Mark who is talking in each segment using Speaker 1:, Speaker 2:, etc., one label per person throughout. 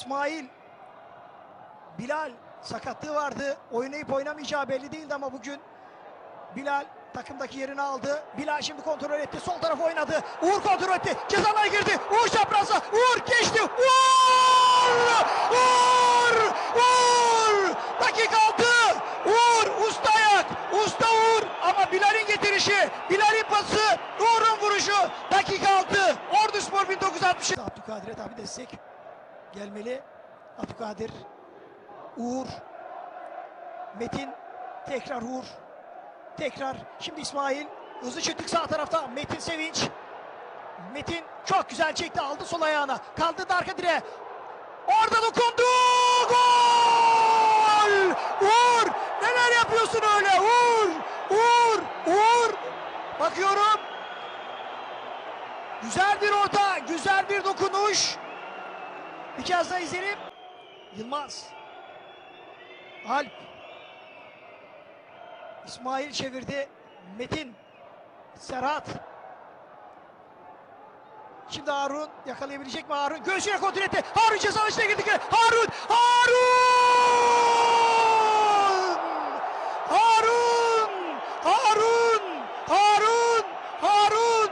Speaker 1: İsmail Bilal sakatlığı vardı. Oynayıp oynamayacağı belli değildi ama bugün Bilal takımdaki yerini aldı. Bilal şimdi kontrol etti. Sol tarafı oynadı. Uğur kontrol etti. Cezana girdi. Uğur çaprazda. Uğur geçti. Uğur! Uğur! Uğur! Dakika altı. Uğur usta ayak. Usta Uğur. Ama Bilal'in getirişi. Bilal'in pası. Uğur'un vuruşu. Dakika altı. Ordu Spor 1960. Abdülkadir'e tabi destek gelmeli. Abdülkadir. Uğur. Metin. Tekrar Uğur. Tekrar şimdi İsmail. Hızlı çıktık sağ tarafta. Metin Sevinç. Metin çok güzel çekti aldı sol ayağına. Kaldırdı arka direğe. Orada dokundu. Gol! Uğur! Neler yapıyorsun öyle? Uğur! Uğur! Uğur! Bakıyorum. Güzel bir orta, güzel. Bir kez daha izleyelim. Yılmaz. Alp. İsmail çevirdi. Metin. Serhat. Şimdi Harun yakalayabilecek mi Harun? Göğsüne kontrol etti. Harun ceza içine girdi. Harun! Harun! Harun! Harun! Harun! Harun!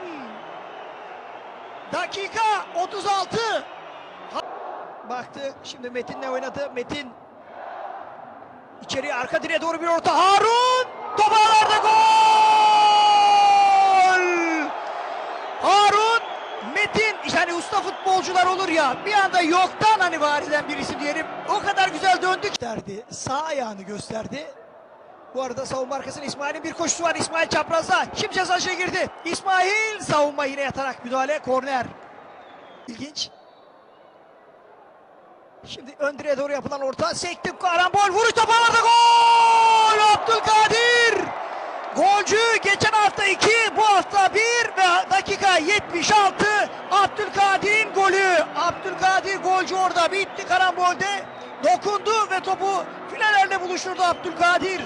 Speaker 1: Dakika 36. Baktı. Şimdi Metin'le oynadı. Metin içeriye arka direğe doğru bir orta. Harun! Top ağlarda gol! Harun Metin yani usta futbolcular olur ya bir anda yoktan hani var eden bir isim diyelim. O kadar güzel döndük derdi. Sağ ayağını gösterdi. Bu arada savunma arkasında İsmail'in bir koşusu var. İsmail çaprazda. Şimdi ceza girdi. İsmail savunma yine yatarak müdahale. Korner. İlginç. Şimdi ön doğru yapılan orta. Sekti karambol. Vuruş topu ağlarda gol! Abdülkadir! Golcü geçen hafta 2, bu hafta 1 ve dakika 76 Abdülkadir'in golü. Abdülkadir golcü orada bitti karambolde. Dokundu ve topu filelerle buluşturdu Abdülkadir.